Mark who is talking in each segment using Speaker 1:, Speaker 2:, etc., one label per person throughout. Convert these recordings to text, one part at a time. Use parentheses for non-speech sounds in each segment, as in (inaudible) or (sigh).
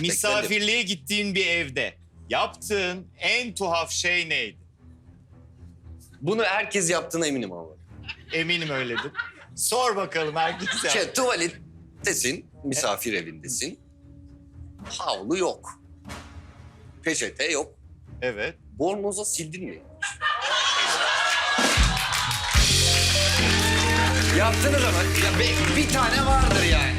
Speaker 1: Misafirliğe gittiğin bir evde yaptığın en tuhaf şey neydi?
Speaker 2: Bunu herkes yaptığına eminim ama.
Speaker 1: Eminim öyledir. Sor bakalım herkes yap.
Speaker 2: Şey, tuvalettesin, misafir evindesin. Havlu yok. Peçete yok.
Speaker 1: Evet.
Speaker 2: Bornoza sildin mi? Yaptınız ama ya bir, bir tane vardır yani.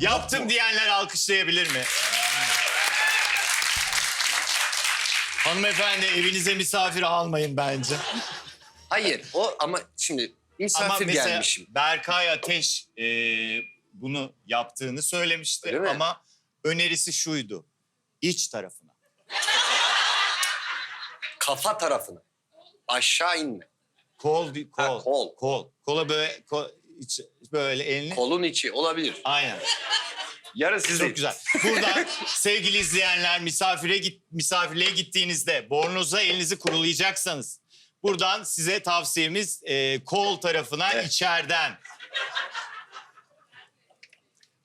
Speaker 1: Yaptım diyenler alkışlayabilir mi? Hanımefendi evinize misafir almayın bence.
Speaker 2: Hayır o ama şimdi misafir
Speaker 1: mesela
Speaker 2: gelmişim.
Speaker 1: Berkay Ateş e, bunu yaptığını söylemişti
Speaker 2: Öyle mi?
Speaker 1: ama önerisi şuydu. İç tarafına.
Speaker 2: Kafa tarafına. Aşağı inme.
Speaker 1: Kol, di- kol,
Speaker 2: Ha, kol.
Speaker 1: kol. Kola böyle, kol, iç- böyle elini.
Speaker 2: Kolun içi olabilir.
Speaker 1: Aynen.
Speaker 2: Yarın sizin.
Speaker 1: Çok güzel. Buradan (laughs) sevgili izleyenler misafire git misafirliğe gittiğinizde bornoza elinizi kurulayacaksanız buradan size tavsiyemiz e, kol tarafına
Speaker 2: Evet.
Speaker 1: içeriden.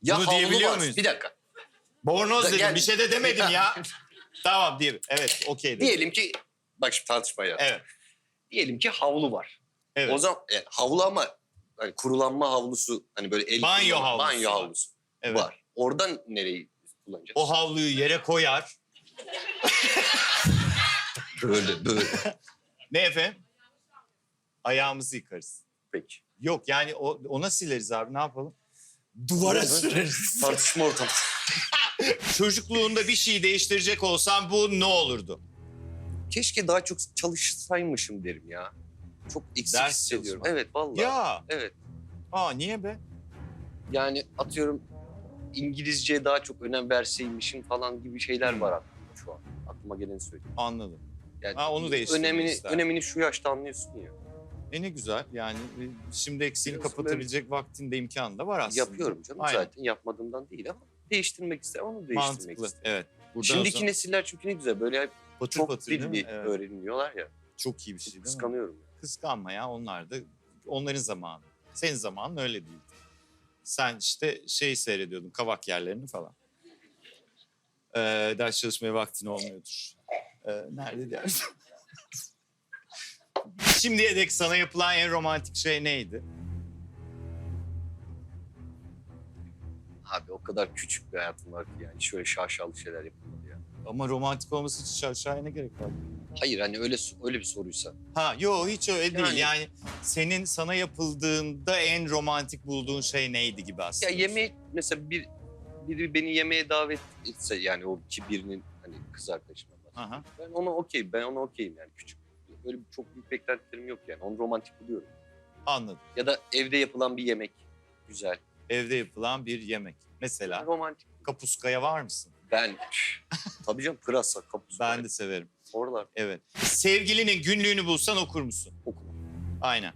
Speaker 2: Ya
Speaker 1: Bunu
Speaker 2: havlu
Speaker 1: diyebiliyor
Speaker 2: var.
Speaker 1: muyuz?
Speaker 2: Bir dakika.
Speaker 1: Bornoz dedim
Speaker 2: Gel.
Speaker 1: bir şey de demedim ya. (laughs) tamam diyelim. Evet okey dedim.
Speaker 2: Diyelim ki bak şimdi tartışma ya.
Speaker 1: Evet.
Speaker 2: Diyelim ki havlu var.
Speaker 1: Evet.
Speaker 2: O zaman yani havlu ama hani kurulanma havlusu hani böyle el
Speaker 1: Banyo
Speaker 2: kullanma-
Speaker 1: havlusu
Speaker 2: banyo
Speaker 1: var.
Speaker 2: havlusu
Speaker 1: evet.
Speaker 2: var. Oradan nereyi kullanacağız?
Speaker 1: O havluyu yere koyar. (laughs)
Speaker 2: Böyle böyle.
Speaker 1: Ne efendim? Ayağımızı yıkarız.
Speaker 2: Peki.
Speaker 1: Yok yani o, ona sileriz abi ne yapalım? Duvara süreriz. (laughs)
Speaker 2: Tartışma ortamı.
Speaker 1: Çocukluğunda bir şey değiştirecek olsam bu ne olurdu?
Speaker 2: Keşke daha çok çalışsaymışım derim ya. Çok eksik
Speaker 1: Ders
Speaker 2: hissediyorum.
Speaker 1: çalışmak.
Speaker 2: Evet vallahi.
Speaker 1: Ya.
Speaker 2: Evet.
Speaker 1: Aa niye be?
Speaker 2: Yani atıyorum İngilizceye daha çok önem verseymişim falan gibi şeyler
Speaker 1: Hmm.
Speaker 2: var aklımda şu an. Aklıma geleni söyleyeyim.
Speaker 1: Anladım.
Speaker 2: Yani
Speaker 1: Ha, onu değiştirmek
Speaker 2: önemini,
Speaker 1: ister.
Speaker 2: önemini şu yaşta anlıyorsun ya.
Speaker 1: E ne güzel yani e, şimdi eksiğini
Speaker 2: Biraz
Speaker 1: kapatabilecek vaktinde imkanı da var aslında.
Speaker 2: Yapıyorum canım
Speaker 1: Aynen.
Speaker 2: zaten yapmadığımdan değil ama değiştirmek isterim onu değiştirmek
Speaker 1: Mantıklı.
Speaker 2: isterim.
Speaker 1: Evet. Buradan
Speaker 2: Şimdiki
Speaker 1: sonra
Speaker 2: nesiller çünkü ne güzel böyle hep
Speaker 1: patır
Speaker 2: çok
Speaker 1: patır değil mi?
Speaker 2: dilli
Speaker 1: Evet.
Speaker 2: öğreniliyorlar ya.
Speaker 1: Çok iyi bir şey değil mi?
Speaker 2: Kıskanıyorum.
Speaker 1: Kıskanma ya onlar da onların zamanı. Senin zamanın öyle değildi. Sen işte şey seyrediyordun kavak yerlerini falan. Ee, ders çalışmaya vaktin olmuyordur. Ee, nerede ders? (laughs) Şimdiye dek sana yapılan en romantik şey neydi?
Speaker 2: Abi o kadar küçük bir hayatım var ki yani şöyle şaşalı şeyler yapılmadı ya.
Speaker 1: Ama romantik olması için aşağıya ne gerek var?
Speaker 2: Hayır hani öyle öyle bir soruysa.
Speaker 1: Ha yo hiç öyle değil.
Speaker 2: Yani-
Speaker 1: Yani senin sana yapıldığında en romantik bulduğun şey neydi gibi aslında.
Speaker 2: Ya yemeğe mesela bir biri beni yemeğe davet etse yani o ki birinin hani kız arkadaşına.
Speaker 1: Aha.
Speaker 2: Ben ona okey, ben ona okeyim yani küçük. Öyle çok büyük beklentilerim yok yani. Onu romantik buluyorum.
Speaker 1: Anladım.
Speaker 2: Ya da evde yapılan bir yemek güzel.
Speaker 1: Evde yapılan bir yemek. Mesela
Speaker 2: Romantik.
Speaker 1: kapuskaya var mısın?
Speaker 2: Ben tabii canım pırasa, kapus.
Speaker 1: Ben de severim.
Speaker 2: Oralar
Speaker 1: Evet. Sevgilinin günlüğünü bulsan okur musun?
Speaker 2: okumam.
Speaker 1: Aynen.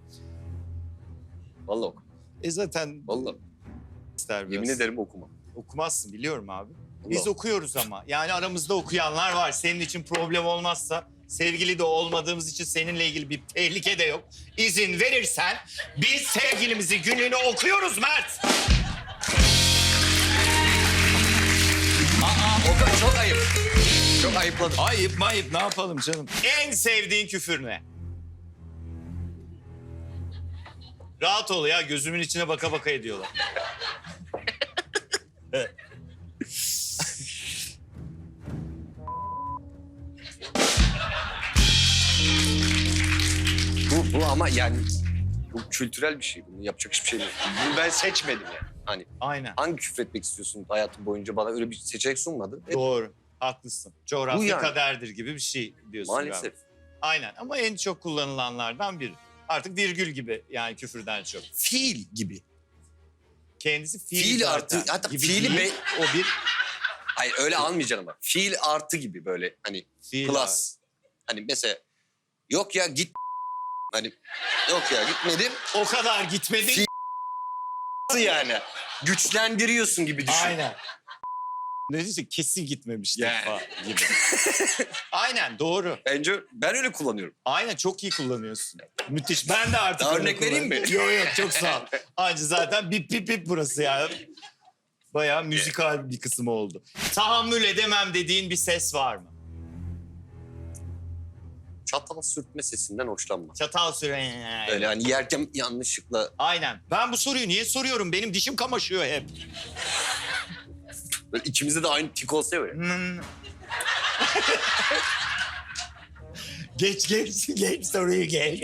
Speaker 2: Vallahi okumam.
Speaker 1: E zaten
Speaker 2: Vallahi
Speaker 1: ister biraz.
Speaker 2: yemin ederim okumam.
Speaker 1: Okumazsın biliyorum abi. Biz
Speaker 2: Vallahi.
Speaker 1: okuyoruz ama. Yani aramızda okuyanlar var. Senin için problem olmazsa sevgili de olmadığımız için seninle ilgili bir tehlike de yok. İzin verirsen biz sevgilimizi günlüğünü okuyoruz Mert.
Speaker 2: Okan çok ayıp. Çok ayıpladım.
Speaker 1: Ayıp mayıp ne yapalım canım. En sevdiğin küfür ne? Rahat ol ya gözümün içine baka baka ediyorlar. (laughs)
Speaker 2: Bu, bu ama yani bu kültürel bir şey. Bunu yapacak hiçbir şey yok. Bunu ben seçmedim yani. Hani
Speaker 1: Aynen.
Speaker 2: hangi küfretmek istiyorsun hayatın boyunca bana öyle bir seçenek sunmadı. Hep
Speaker 1: Doğru. Haklısın. Coğrafya
Speaker 2: Bu yani.
Speaker 1: kaderdir gibi bir şey diyorsun
Speaker 2: maalesef.
Speaker 1: galiba. Aynen ama en çok kullanılanlardan biri. Artık virgül gibi yani küfürden çok.
Speaker 2: Fiil gibi.
Speaker 1: Kendisi fiil,
Speaker 2: Fiil
Speaker 1: zaten
Speaker 2: artı- hatta
Speaker 1: gibi
Speaker 2: fiili
Speaker 1: değil.
Speaker 2: be-
Speaker 1: O bir
Speaker 2: Hayır öyle almayacaksın ama. Fiil artı gibi böyle hani
Speaker 1: fiil.
Speaker 2: plus. Hani mesela yok ya git hani yok ya gitmedim.
Speaker 1: abi. O kadar gitmedi.
Speaker 2: Fiil- (laughs) yani güçlendiriyorsun gibi düşün.
Speaker 1: Aynen. Ne diyecek? Kesin gitmemiştir
Speaker 2: Yani.
Speaker 1: falan gibi. (laughs) Aynen doğru.
Speaker 2: Bence ben öyle kullanıyorum.
Speaker 1: Aynen çok iyi kullanıyorsun. Müthiş. Ben de artık
Speaker 2: Daha
Speaker 1: öyle
Speaker 2: örnek vereyim mi?
Speaker 1: kullanıyorum. Yok yok çok sağ ol. Anca zaten bip bip bip burası ya. Bayağı müzikal bir kısmı oldu. Tahammül edemem dediğin bir ses var mı?
Speaker 2: Çatal sürtme sesinden hoşlanmam.
Speaker 1: Çatal süren.
Speaker 2: Öyle hani yerken yanlışlıkla
Speaker 1: Aynen. Ben bu soruyu niye soruyorum? Benim dişim kamaşıyor hep.
Speaker 2: Böyle ikimizde de aynı tik olsa ya böyle. (laughs)
Speaker 1: Geç geç geç soruyu geç.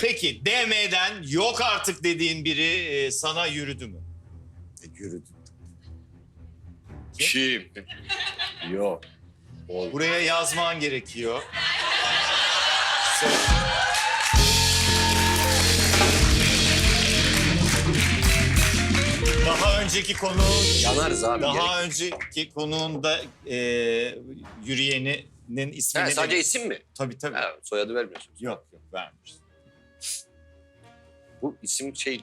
Speaker 1: Peki DM'den yok artık dediğin biri e, sana yürüdü mü?
Speaker 2: E, Yürüdü. Kim? Yok.
Speaker 1: Buraya yazman gerekiyor. Önceki konu
Speaker 2: Yanarız abi. gerek-
Speaker 1: daha önceki konuğunda e, yürüyeninin ismini
Speaker 2: Ha,
Speaker 1: de-
Speaker 2: sadece isim mi?
Speaker 1: tabii tabii.
Speaker 2: Ha, soyadı vermiyorsunuz.
Speaker 1: Yok yok vermiş.
Speaker 2: Bu isim şey...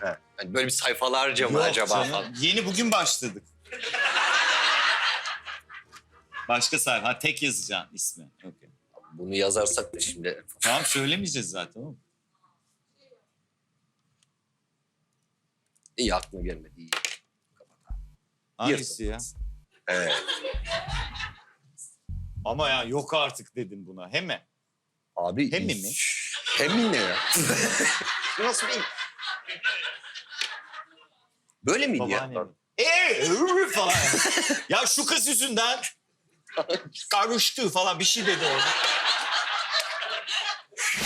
Speaker 2: Ha, hani böyle bir sayfalarca mı
Speaker 1: Yok
Speaker 2: acaba?
Speaker 1: canım? Yeni bugün başladık. Başka sayfa. Ha, tek yazacaksın ismi. Okey.
Speaker 2: Bunu yazarsak da şimdi...
Speaker 1: Tamam söylemeyeceğiz zaten oğlum.
Speaker 2: İyi aklıma gelmedi. iyi.
Speaker 1: Hangisi ya?
Speaker 2: Evet. (laughs)
Speaker 1: Ama ya yok artık dedim buna. He mi?
Speaker 2: Abi...
Speaker 1: Hemi mi?
Speaker 2: Hemi ne ya? (laughs) Nasıl bir... Böyle miydi ya?
Speaker 1: Mi? Eee falan. (laughs) ya şu kız yüzünden karıştı falan bir şey dedi orada.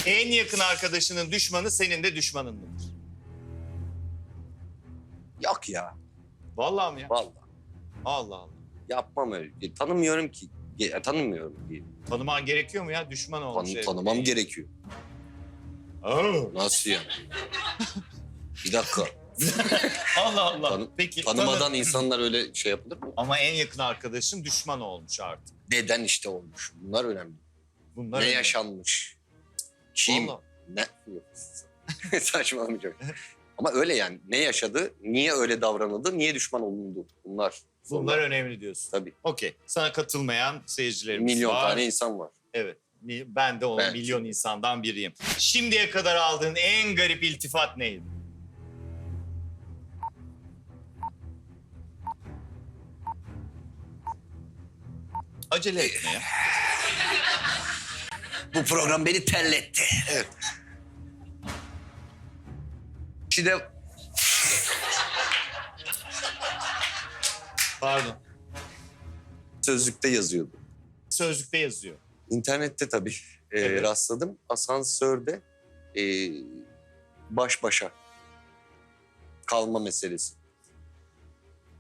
Speaker 1: En yakın arkadaşının düşmanı senin de düşmanın mıdır?
Speaker 2: Yok ya.
Speaker 1: Vallahi mi ya?
Speaker 2: Vallahi.
Speaker 1: Allah Allah.
Speaker 2: Yapmam öyle. Ya, Tanımıyorum ki. Tanımıyorum diye.
Speaker 1: Tanıman gerekiyor mu ya? Düşman olmuş.
Speaker 2: Tanı,
Speaker 1: herif.
Speaker 2: tanımam gerekiyor.
Speaker 1: Aa,
Speaker 2: Nasıl yani? Bir dakika. (laughs)
Speaker 1: Allah Allah.
Speaker 2: Tanı-
Speaker 1: Peki.
Speaker 2: Tanımadan
Speaker 1: tanı-
Speaker 2: insanlar öyle şey yapılır mı?
Speaker 1: Ama en yakın arkadaşın düşman olmuş artık.
Speaker 2: Neden işte olmuş? Bunlar önemli.
Speaker 1: Bunlar
Speaker 2: ne
Speaker 1: önemli.
Speaker 2: yaşanmış? Kim?
Speaker 1: Vallahi.
Speaker 2: Ne? Yok. (laughs) Saçmalamayacağım. Ama öyle yani. Ne yaşadı? Niye öyle davranıldı? Niye düşman olundu? Bunlar.
Speaker 1: Bunlar önemli diyorsun.
Speaker 2: Tabii.
Speaker 1: Okey. Sana katılmayan seyircilerimiz
Speaker 2: Milyon
Speaker 1: var.
Speaker 2: tane insan var.
Speaker 1: Evet. Ben de o
Speaker 2: Ben-
Speaker 1: milyon insandan biriyim. Şimdiye kadar aldığın en garip iltifat neydi? Acele etme ya.
Speaker 2: Bu program beni terletti. Şimdi
Speaker 1: Pardon.
Speaker 2: sözlükte yazıyordu.
Speaker 1: Sözlükte yazıyor.
Speaker 2: İnternette tabii e,
Speaker 1: Evet.
Speaker 2: rastladım. Asansörde e, baş başa kalma meselesi.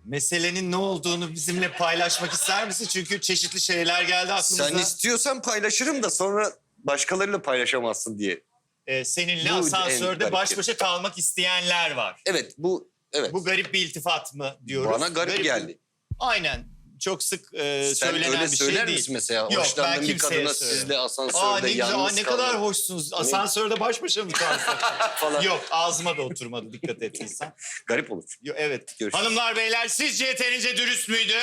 Speaker 1: Meselenin ne olduğunu bizimle paylaşmak ister misin? Çünkü çeşitli şeyler geldi aklımıza.
Speaker 2: Sen istiyorsan paylaşırım da sonra başkalarıyla paylaşamazsın diye.
Speaker 1: Ee, seninle
Speaker 2: Bu
Speaker 1: asansörde baş başa kalmak isteyenler var.
Speaker 2: Evet bu evet.
Speaker 1: Bu garip bir iltifat mı diyoruz?
Speaker 2: Bana garip, geldi.
Speaker 1: Aynen. Çok sık e,
Speaker 2: Sen
Speaker 1: söylenen
Speaker 2: öyle
Speaker 1: bir
Speaker 2: söyler
Speaker 1: şey değil.
Speaker 2: misin mesela?
Speaker 1: Yok, ben
Speaker 2: Hoşlandığın bir
Speaker 1: kimseye
Speaker 2: kadına
Speaker 1: söylemem.
Speaker 2: sizle asansörde
Speaker 1: Aa ne güzel,
Speaker 2: yalnız
Speaker 1: aa, ne
Speaker 2: kalmak
Speaker 1: kadar hoşsunuz. Asansörde baş başa mı kalsak? (laughs)
Speaker 2: falan.
Speaker 1: Yok ağzıma da oturmadı dikkat ettiysen. (laughs)
Speaker 2: Garip olur.
Speaker 1: Yo, evet.
Speaker 2: Görüşürüz.
Speaker 1: Hanımlar beyler sizce yeterince dürüst müydü?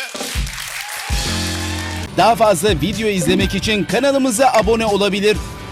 Speaker 3: Daha fazla video izlemek için kanalımıza abone olabilir.